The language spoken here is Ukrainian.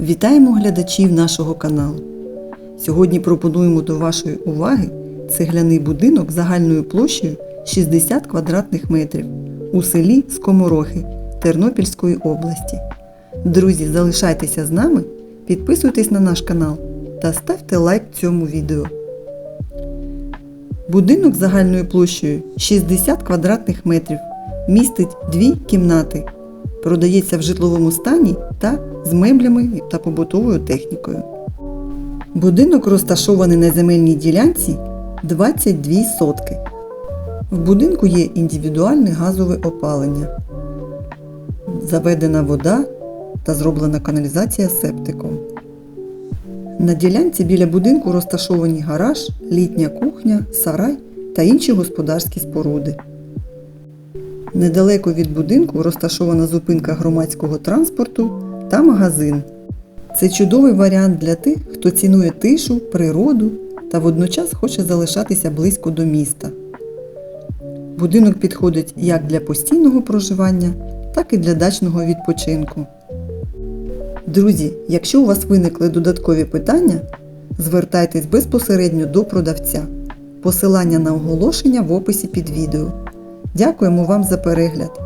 Вітаємо глядачів нашого каналу. Сьогодні пропонуємо до вашої уваги цегляний будинок загальною площею 60 квадратних метрів у селі Скоморохи Тернопільської області. Друзі, залишайтеся з нами, підписуйтесь на наш канал та ставте лайк цьому відео. Будинок загальною площею 60 квадратних метрів містить дві кімнати. Продається в житловому стані та з меблями та побутовою технікою. Будинок розташований на земельній ділянці 22 сотки. В будинку є індивідуальне газове опалення, заведена вода та зроблена каналізація септиком. На ділянці біля будинку розташовані гараж, літня кухня, сарай та інші господарські споруди. Недалеко від будинку розташована зупинка громадського транспорту та магазин. Це чудовий варіант для тих, хто цінує тишу, природу та водночас хоче залишатися близько до міста. Будинок підходить як для постійного проживання, так і для дачного відпочинку. Друзі, якщо у вас виникли додаткові питання, звертайтесь безпосередньо до продавця. Посилання на оголошення в описі під відео. Дякуємо вам за перегляд.